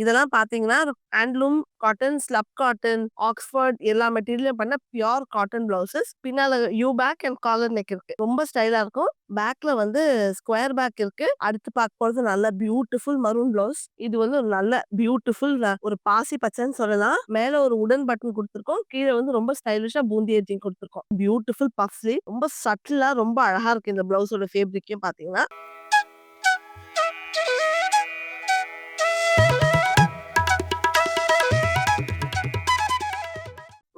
இதெல்லாம் பாத்தீங்கன்னா handloom cotton slub cotton Oxford எல்லா மெட்டீரியலும் பண்ண பியோர் காட்டன் பிளவுசஸ். பின்னால U back and collar neck இருக்கு. ரொம்ப ஸ்டைலா இருக்கும். பேக்ல வந்து ஸ்கொயர் பேக் இருக்கு. அடுத்து பார்க்க போறது நல்ல பியூட்டிஃபுல் மரூன் பிளவுஸ். இது வந்து ஒரு நல்ல பியூட்டிஃபுல் ஒரு பாசி பச்சைன்னு சொல்லலாம். மேல ஒரு உடன் பட்டன் கொடுத்துருக்கோம். கீழே வந்து ரொம்ப ஸ்டைலிஷா பூந்தி எஜிங் கொடுத்துருக்கோம். பியூட்டிஃபுல் பஃப்ஸி. ரொம்ப சட்டிலா ரொம்ப அழகா இருக்கு இந்த பிளவுஸோட ஃபேப்ரிக்கும் பாத்தீங்கன்னா.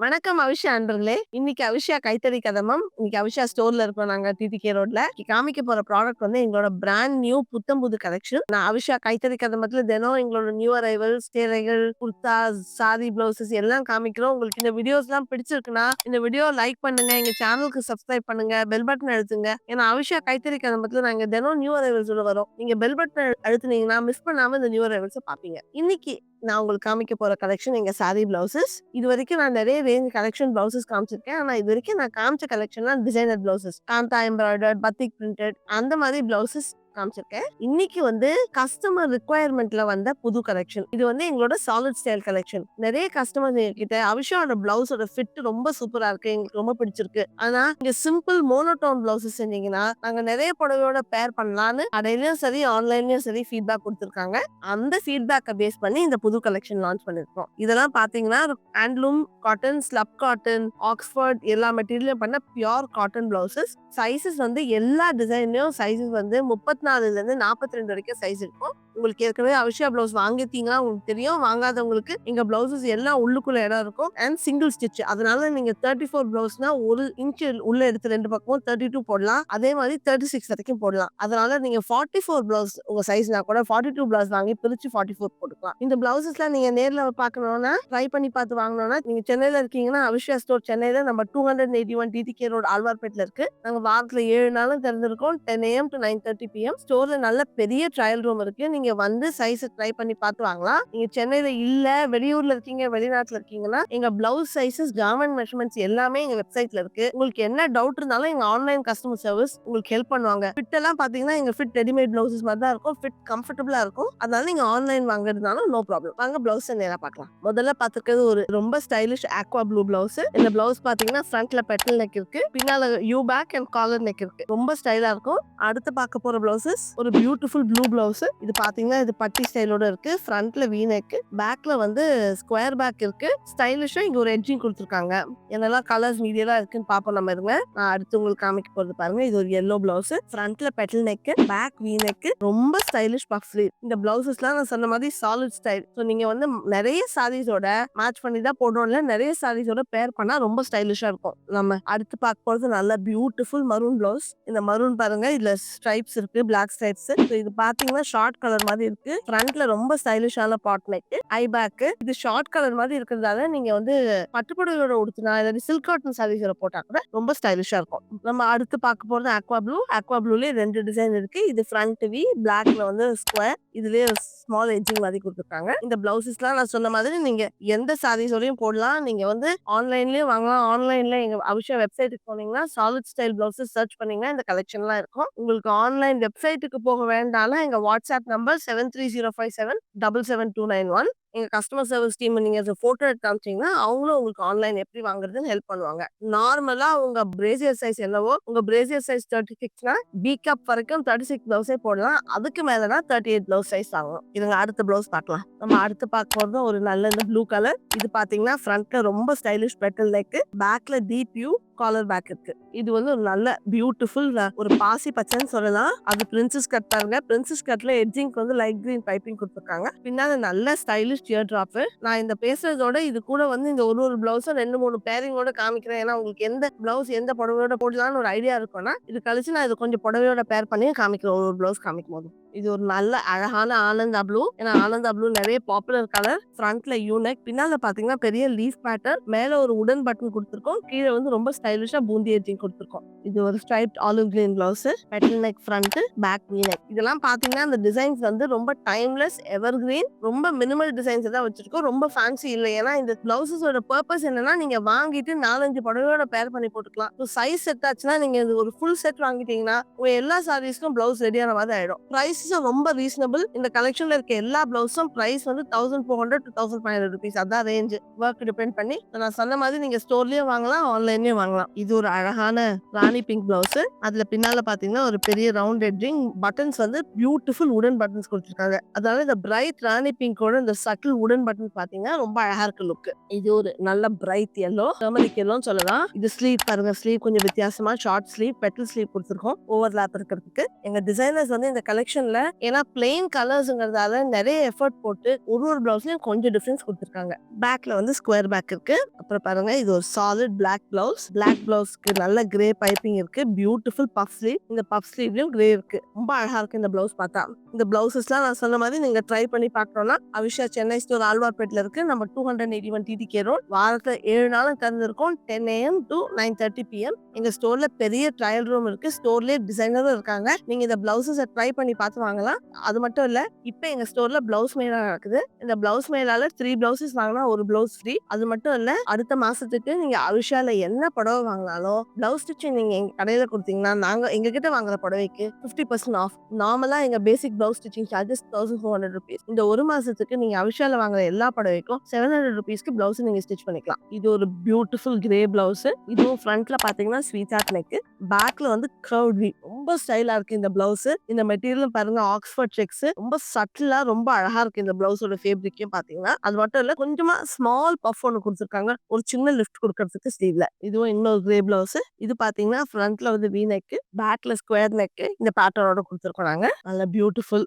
வணக்கம் அவிஷா அன்பர்களே இன்னைக்கு அவிஷா கைத்தறி கதமம். இன்னைக்கு அவிஷா ஸ்டோர்ல இருக்கோம் நாங்க டிடிகே ரோட்ல காமிக்க போற ப்ராடக்ட் வந்து எங்களோட பிராண்ட் நியூ புத்தம் புது கலெக்ஷன் நான் அவிஷா கைத்தறி கதமத்துல தினம் எங்களோட நியூ அரைவல் சேலைகள் குர்தா சாரி பிளவுசஸ் எல்லாம் காமிக்கிறோம். உங்களுக்கு இந்த வீடியோஸ் எல்லாம் பிடிச்சிருக்குன்னா இந்த வீடியோ லைக் பண்ணுங்க. எங்க சேனலுக்கு சப்ஸ்கிரைப் பண்ணுங்க. பெல் பட்டன் அழுத்துங்க. ஏன்னா அவிஷா கைத்தறி கதமத்துல நாங்க தினம் நியூ அரைவல்ஸ் வரோம். நீங்க பெல் பட்டன் அழுத்துனீங்கன்னா மிஸ் பண்ணாம இந்த நியூ அரைவல்ஸ் பாப்பீங்க இன்னைக்கு நான் உங்களுக்கு காமிக்க போகிற கலெக்ஷன் எங்கள் சாரி பிளவுசஸ் இது வரைக்கும் நான் நிறைய ரேஞ்ச் கலெக்ஷன் பிளவுசஸ் காமிச்சிருக்கேன். ஆனால் இது வரைக்கும் நான் காமிச்ச கலெக்ஷன்லாம் designer blouses kantha embroider batik printed அந்த மாதிரி பிளவுசஸ் காமிச்சிருக்கேன். இன்னைக்கு வந்து கஸ்டமர் ரிக்குவயர்மெண்ட்ல வந்த புது கலெக்ஷன் இது வந்து எங்களோட சாலிட் ஸ்டைல் கலெக்ஷன் நிறைய கஸ்டமர் கிட்ட அவிஷாவோட பிளவுஸோட ஃபிட் ரொம்ப சூப்பரா இருக்கு. எங்களுக்கு ரொம்ப பிடிச்சிருக்கு. ஆனா இங்க சிம்பிள் மோனோடோன் பிளவுசஸ் செஞ்சீங்கன்னா நாங்க நிறைய புடவையோட பேர் பண்ணலாம்னு கடையிலயும் சரி ஆன்லைன்லயும் சரி ஃபீட்பேக் கொடுத்துருக்காங்க. அந்த ஃபீட்பேக்கை பேஸ் பண்ணி இந்த புது கலெக்ஷன் லான்ச் பண்ணிருக்கோம். இதெல்லாம் பாத்தீங்கன்னா handloom cotton slub cotton Oxford எல்லா மெட்டீரியலும் பண்ண பியோர் காட்டன் பிளவுசஸ் சைஸஸ் வந்து எல்லா டிசைன்லயும் சைஸஸ் வந்து முப்பத்தி நாலுல இருந்து நாற்பத்தி ரெண்டு வரைக்கும் சைஸ் இருக்கும். உங்களுக்கு ஏற்கனவே அவசியா பிளவுஸ் வாங்கிட்டீங்கன்னா உங்களுக்கு தெரியும். வாங்காதவங்களுக்கு எங்க பிளவுசஸ் எல்லாம் உள்ளுக்குள்ள இடம் இருக்கும். அண்ட் சிங்கிள் ஸ்டிச் அதனால நீங்க தேர்ட்டி ஃபோர் பிளவுஸ்னா ஒரு இன்ச் உள்ள எடுத்து ரெண்டு பக்கமும் தேர்ட்டி டூ போடலாம். அதே மாதிரி தேர்ட்டி சிக்ஸ் வரைக்கும் போடலாம். அதனால நீங்க ஃபார்ட்டி ஃபோர் பிளவுஸ் உங்க சைஸ்னா கூட ஃபார்ட்டி டூ பிளவுஸ் வாங்கி பிரிச்சு ஃபார்ட்டி ஃபோர் போட்டுக்கலாம். இந்த பிளவுசஸ்ல நீங்க நேர்ல பாக்கணும்னா ட்ரை பண்ணி பார்த்து வாங்கணும்னா நீங்க சென்னையில இருக்கீங்கன்னா அவிஷா ஸ்டோர் சென்னையில நம்ம two hundred eighty one T T road ஆழ்வார்பேட்டில் இருக்கு. நாங்க வாரத்துல ஏழு நாளும் திறந்திருக்கோம். Ten AM to nine thirty PM ஸ்டோர்ல நல்ல பெரிய ட்ரையல் ரூம் இருக்கு. நீங்க வந்து சைஸ் ட்ரை பண்ணி பார்த்து வாங்கலாம் நீங்க சென்னையில இல்ல வெளியூர்ல இருக்கீங்க வெளிநாட்டுல இருக்கீங்கன்னா எங்க பிளவுஸ் சைஸஸ் கவர்மெண்ட் மெஷர்மெண்ட்ஸ் எல்லாமே எங்க வெப்சைட்ல இருக்கு. உங்களுக்கு என்ன டவுட் இருந்தாலும் எங்க ஆன்லைன் கஸ்டமர் சர்வீஸ் உங்களுக்கு ஹெல்ப் பண்ணுவாங்க. ஃபிட் எல்லாம் பாத்தீங்கன்னா எங்க ஃபிட் ரெடிமேட் பிளவுசஸ் மாதிரி தான் இருக்கும். ஃபிட் கம்ஃபர்டபுளா இருக்கும். அதனால நீங்க ஆன்லைன் வாங்குறதுனாலும் நோ ப்ராப்ளம் வாங்க பிளவுஸ் நேரா பார்க்கலாம். முதல்ல பாத்துக்கிறது ஒரு ரொம்ப ஸ்டைலிஷ் ஆக்வா ப்ளூ பிளவுஸ் இந்த பிளவுஸ் பாத்தீங்கன்னா ஃப்ரண்ட்ல பெட்டல் நெக் இருக்கு. பின்னால U back and collar neck இருக்கு. ரொம்ப ஸ்டைலா இருக்கும். அடுத்து பார்க்க போற பிளவுசஸ் ஒரு பியூட்டிஃபுல் ப்ளூ பிளவுஸ் இது பாத்தீங்கன்னா இது பட்டி ஸ்டைலோட இருக்கு. ஃப்ரண்ட்ல வீ நெக் பேக்ல வந்து ஸ்கொயர் பேக் இருக்கு. ஸ்டைலிஷா இங்க ஒரு எட்ஜிங் கொடுத்துருக்காங்க. என்னெல்லாம் கலர்ஸ் மீடியெல்லாம் இருக்குன்னு பாப்போம் நம்ம இருங்க நான் அடுத்து உங்களுக்கு காமிக்க போறது பாருங்க. இது ஒரு எல்லோ பிளவுஸ் ஃப்ரண்ட்ல petal neck back V neck. ரொம்ப ஸ்டைலிஷ் பஃப் ஸ்லீவ் இந்த பிளவுசஸ்லாம் நான் சொன்ன மாதிரி சாலிட் ஸ்டைல் ஸோ நீங்க வந்து நிறைய சாரீஸோட மேட்ச் பண்ணி தான் போடுறோம்ல நிறைய சாரீஸோட பேர் பண்ணா ரொம்ப ஸ்டைலிஷா இருக்கும். நம்ம அடுத்து பார்க்க போறது நல்ல பியூட்டிஃபுல் மரூன் பிளவுஸ் இந்த மரூன் பாருங்க. இதுல ஸ்ட்ரைப்ஸ் இருக்கு பிளாக் ஸ்ட்ரைப்ஸ் இது பாத்தீங்கன்னா ஷார்ட் கலர் மாதிரி இருக்கு. ஃப்ரண்ட்ல ரொம்ப ஸ்டைலிஷான பாட் நெக் ஐ பேக் இது ஷார்ட் கலர் மாதிரி இருக்கிறதால நீங்க வந்து பட்டுப்புடவையோட உடுத்தினா இல்லாட்டி சில்க் காட்டன் சாரீஸோட போட்டா கூட ரொம்ப ஸ்டைலிஷா இருக்கும். நம்ம அடுத்து பார்க்க போறது அக்வா ப்ளூ அக்வா ப்ளூலயே ரெண்டு டிசைன் இருக்கு. இது ஃப்ரண்ட் வி பிளாக்ல வந்து ஸ்கொயர் இதுலயே ஸ்மால் எட்ஜிங் மாதிரி கொடுத்துருக்காங்க. இந்த பிளவுசஸ்லாம் நான் சொன்ன மாதிரி நீங்க எந்த சாரீஸோடையும் போடலாம். நீங்க வந்து ஆன்லைன்லயே வாங்கலாம். ஆன்லைன்ல எங்க அபிஷா வெப்சைட்டுக்கு போனீங்கன்னா சாலிட் ஸ்டைல் பிளவுசஸ் சர்ச் பண்ணீங்கன்னா இந்த கலெக்ஷன்லாம் இருக்கும். உங்களுக்கு ஆன்லைன் வெப்சைட்டுக்கு போக வேண்டாம்னா எங்க WhatsApp number seven three zero five seven double seven two nine one எங்கள் கஸ்டமர் சர்வீஸ் டீம் நீங்கள் போட்டோ எடுத்து காமிச்சிங்கன்னா அவங்களும் உங்களுக்கு ஆன்லைன் எப்படி வாங்குறதுன்னு ஹெல்ப் பண்ணுவாங்க. நார்மலாக உங்கள் பிரேசியர் சைஸ் என்னவோ உங்கள் பிரேசியர் சைஸ் தேர்ட்டி சிக்ஸ்னா பி கப் வரைக்கும் தேர்ட்டி சிக்ஸ் ப்ளவுஸே போடலாம். அதுக்கு மேலனா தேர்ட்டி எயிட் ப்ளவுஸ் சைஸ் ஆகும் இதுங்க அடுத்த ப்ளவுஸ் பார்க்கலாம். நம்ம அடுத்து பார்க்க போறது ஒரு நல்ல இந்த ப்ளூ கலர் இது பார்த்தீங்கன்னா ஃப்ரண்ட்ல ரொம்ப ஸ்டைலிஷ் பெட்டல் லைக்கு பேக்ல டீப் யூ காலர் பேக் இருக்கு. இது வந்து ஒரு நல்ல பியூட்டிஃபுல் ஒரு பாசி பச்சைன்னு சொல்லலாம். அது பிரின்சஸ் கட் பாருங்க. பிரின்சஸ் கட்ல எட்ஜிங்க்கு வந்து லைட் கிரீன் பைப்பிங் கொடுத்துருக்காங்க. பின்னால நல்ல ஸ்டைலிஷ் இயர் டிராப் நான் இந்த பேசுறதோட இது கூட வந்து இந்த ஒரு ஒரு பிளவுஸும் ரெண்டு மூணு பேரிங்கோட காமிக்கிறேன். ஏன்னா உங்களுக்கு எந்த பிளவுஸ் எந்த புடவையோட போடலாம்னு ஒரு ஐடியா இருக்கும்னா இது கழிச்சு நான் இது கொஞ்சம் புடவையோட பேர் பண்ணி காமிக்கிறேன். ஒரு ஒரு பிளவுஸ் காமிக்கும் போது இது ஒரு நல்ல அழகான ஆனந்தா ப்ளூ ஏன்னா ஆனந்தா ப்ளூ நிறைய பாப்புலர் கலர் ஃப்ரண்ட்ல யூனெக் பின்னால பாத்தீங்கன்னா பெரிய லீஃப் பேட்டர் மேல ஒரு உடன் பட்டன் கொடுத்துருக்கோம். கீழே வந்து ரொம்ப ஸ்டைலிஷா பூந்தி எஜிங் கொடுத்துருக்கோம். இது ஒரு stripe olive green blouse petal neck front back நீ நெக் இதெல்லாம் பாத்தீங்கன்னா அந்த டிசைன்ஸ் வந்து ரொம்ப டைம்லெஸ் எவர் கிரீன் ரொம்ப மினிமல் டிசைன்ஸ் தான் வச்சிருக்கோம். ரொம்ப ஃபேன்சி இல்லை. ஏன்னா இந்த பிளவுசஸோட பர்பஸ் என்னன்னா நீங்க வாங்கிட்டு நாலஞ்சு புடவையோட பேர் பண்ணி போட்டுக்கலாம். ஸோ சைஸ் செட் ஆச்சுன்னா நீங்க ஒரு ஃபுல் செட் வாங்கிட்டீங்கன்னா உங்க எல்லா சாரீஸ்க்கும் பிளவுஸ் ரெடியான மாதிரி ஆயிடும். ப்ரைஸ் ப்ரைஸஸும் ரொம்ப ரீசனபிள் இந்த கலெக்ஷன்ல இருக்க எல்லா பிளவுஸும் ப்ரைஸ் வந்து thousand four hundred two thousand five hundred rupees அதான் ரேஞ்ச் ஒர்க் டிபெண்ட் பண்ணி நான் சொன்ன மாதிரி நீங்க ஸ்டோர்லயும் வாங்கலாம் ஆன்லைன்லயும் வாங்கலாம். இது ஒரு அழகான ராணி பிங்க் பிளவுஸ் அதுல பின்னால பாத்தீங்கன்னா ஒரு பெரிய ரவுண்ட் எட்ஜிங் பட்டன்ஸ் வந்து பியூட்டிஃபுல் உடன் பட்டன்ஸ் கொடுத்துருக்காங்க. அதனால இந்த பிரைட் ராணி பிங்கோட இந்த சட்டில் உடன் பட்டன் பாத்தீங்கன்னா ரொம்ப அழகா இருக்கு லுக் இது ஒரு நல்ல பிரைட் எல்லோ டர்மரிக் எல்லோன்னு சொல்லலாம். இது ஸ்லீவ் பாருங்க ஸ்லீவ் கொஞ்சம் வித்தியாசமா ஷார்ட் ஸ்லீவ் பெட்டல் ஸ்லீவ் கொடுத்துருக்கோம் ஓவர்லாப் இருக்கிறதுக்கு. எங்க டிசைனர்ஸ் வந்து இந்த கலெக்ஷன்ல ஏன்னா பிளெயின் கலர்ஸ்ங்கிறதால நிறைய எஃபர்ட் போட்டு ஒரு ஒரு பிளவுஸ்லயும் கொஞ்சம் டிஃபரன்ஸ் கொடுத்துருக்காங்க. பேக்ல வந்து ஸ்கொயர் பேக் இருக்கு. அப்புறம் பாருங்க இது ஒரு சாலிட் பிளாக் பிளவுஸ் பிளாக் பிளவுஸ்க்கு நல்ல கிரே பைப்பிங் இருக்கு. பியூட்டிஃபுல் பஃப் ஸ்லீவ் இந்த பஃப் ஸ்லீவ்லயும் கிரே இருக்கு. ரொம்ப அழகா இருக்கு இந்த பிளவுஸ் பார்த்தா. இந்த பிளவுசஸ்லாம் நான் சொன்ன மாதிரி நீங்க ட்ரை பண்ணி பார்க்கணும்னா அவிஷா சென்னை ஸ்டோர் ஆழ்வார்பேட்டில் இருக்கு. நம்ம two hundred eighty one T T road road ஏழு நாளும் திறந்திருக்கோம். Ten AM to nine thirty PM எங்க ஸ்டோர்ல பெரிய ட்ரையல் ரூம் இருக்கு. ஸ்டோர்லயே டிசைனரும் இருக்காங்க. நீங்க இந்த பிளவுசஸை ட்ரை பண்ணி பார்த்து வாங்கலாம். அது மட்டும் இல்ல இப்போ எங்க ஸ்டோர்ல பிளவுஸ் மேலா நடக்குது இந்த பிளவுஸ் மேலால த்ரீ பிளவுசஸ் வாங்கினா ஒரு பிளவுஸ் ஃப்ரீ. அது மட்டும் இல்ல அடுத்த மாசத்துக்கு நீங்க அவிஷால என்ன புடவை வாங்கினாலும் பிளவுஸ் ஸ்டிச்சிங் நீங்க எங்க கடையில கொடுத்தீங்கன்னா நாங்க எங்க கிட்ட வாங்குற புடவைக்கு ஃபிஃப்டி பர்சன்ட் ஆஃப் நார்மலா எங்க basic blouse stitching charges thousand four hundred rupees இந்த ஒரு மாசத்துக்கு நீங்க அவிஷால வாங்குற எல்லா புடவைக்கும் செவன் ஹண்ட்ரட் ருபீஸ்க்கு பிளவுஸ் நீங்க ஸ்டிச் பண்ணிக்கலாம். இது ஒரு பியூட்டிஃபுல் கிரே பிளவுஸ் இதுவும் ஃப்ரண்ட்ல பாத்தீங்கன்னா ஸ்வீட் ஆர்ட் நெக் பேக்ல வந்து கர்வ் ரொம்ப ஸ்டைலா இருக்கு இந்த பிளவுஸ் இந்த மெட்டீரியல் பாருங்க. ஆக்ஸ்போர்ட் செக்ஸ் ரொம்ப சட்டிலா ரொம்ப அழகா இருக்கு இந்த பிளவுஸோட ஃபேப்ரிக்கும் பாத்தீங்கன்னா. அது மட்டும் இல்ல கொஞ்சமா ஸ்மால் பஃப் ஒன்று கொடுத்துருக்காங்க. ஒரு சின்ன லிஃப்ட் கொடுக்கறதுக்கு ஸ்லீவ்ல இதுவும் இன்னொரு கிரே பிளவுஸ் இது பாத்தீங்கன்னா ஃப்ரண்ட்ல வந்து வி நெக் பேக்ல ஸ்கொயர் நெக் இந்த பேட்டர்னோட கொடுத்துருக்கோம் நாங்க. நல்ல பியூட்டிஃபுல்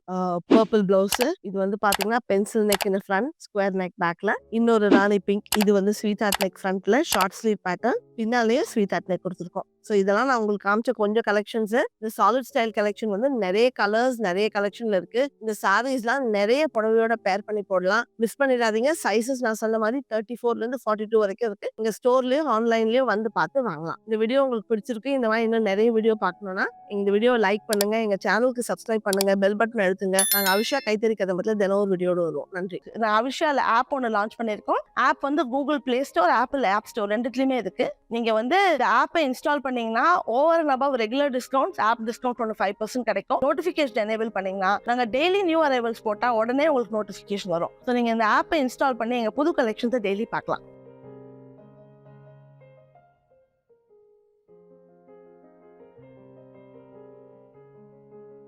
பர்பிள் பிளவுஸ் இது வந்து பாத்தீங்கன்னா பென்சில் நெக் இந்த ஃப்ரண்ட் ஸ்கொயர் நெக் பேக்ல இன்னொரு ராணி பிங்க் இது வந்து ஸ்வீட் ஆட் நெக் ஃப்ரண்ட்ல ஷார்ட் ஸ்லீவ் பேட்டர்ன் பின்னாலேயே ஸ்வீட் ஆட் நெக் கொடுத்துருக்கோம். ஸோ இதெல்லாம் நான் உங்களுக்கு காமிச்ச கொஞ்சம் கலெக்ஷன்ஸ் இந்த சாலிட் ஸ்டைல் கலெக்ஷன் வந்து நிறைய கலர்ஸ் நிறைய கலெக்ஷன்ல இருக்கு. இந்த சாரீஸ்லாம் நிறைய புடவையோட பேர் பண்ணி போடலாம். மிஸ் பண்ணிடாதீங்க. சைஸஸ் நான் சொன்ன மாதிரி தேர்ட்டி ஃபோர்ல இருந்து ஃபார்ட்டி டூ வரைக்கும் இருக்கு. இங்க ஸ்டோர்லயும் ஆன்லைன்லயும் வந்து பார்த்து வாங்கலாம். இந்த வீடியோ உங்களுக்கு பிடிச்சிருக்கு. இந்த மாதிரி இன்னும் நிறைய வீடியோ பார்க்கணும்னா இந்த வீடியோ லைக் பண்ணுங்க. எங்க சேனலுக்கு சப்ஸ்கிரைப் பண்ணுங்க. பெல் பட்டன் எடுத்துங்க நாங்க அவிஷா கைத்தறி கதை பத்தில தினம் ஒரு வீடியோட வருவோம். நன்றி. நான் அவிஷால ஆப் ஒன்று லான்ச் பண்ணியிருக்கோம். ஆப் வந்து Google Play Store Apple App Store ரெண்டுத்துலையுமே இருக்கு. நீங்க வந்து இந்த ஆப்பை இன்ஸ்டால் பண்ணி பண்ணீங்கன்னா over and above regular discounts app discount ஒன்று ஃபைவ் பர்சன்ட் கிடைக்கும். நோட்டிஃபிகேஷன் எனேபிள் பண்ணீங்கன்னா நாங்கள் டெய்லி நியூ அரைவல்ஸ் போட்டால் உடனே உங்களுக்கு நோட்டிஃபிகேஷன் வரும். ஸோ நீங்கள் இந்த ஆப்பை இன்ஸ்டால் பண்ணி எங்கள் புது கலெக்ஷன்ஸை டெய்லி பார்க்கலாம்.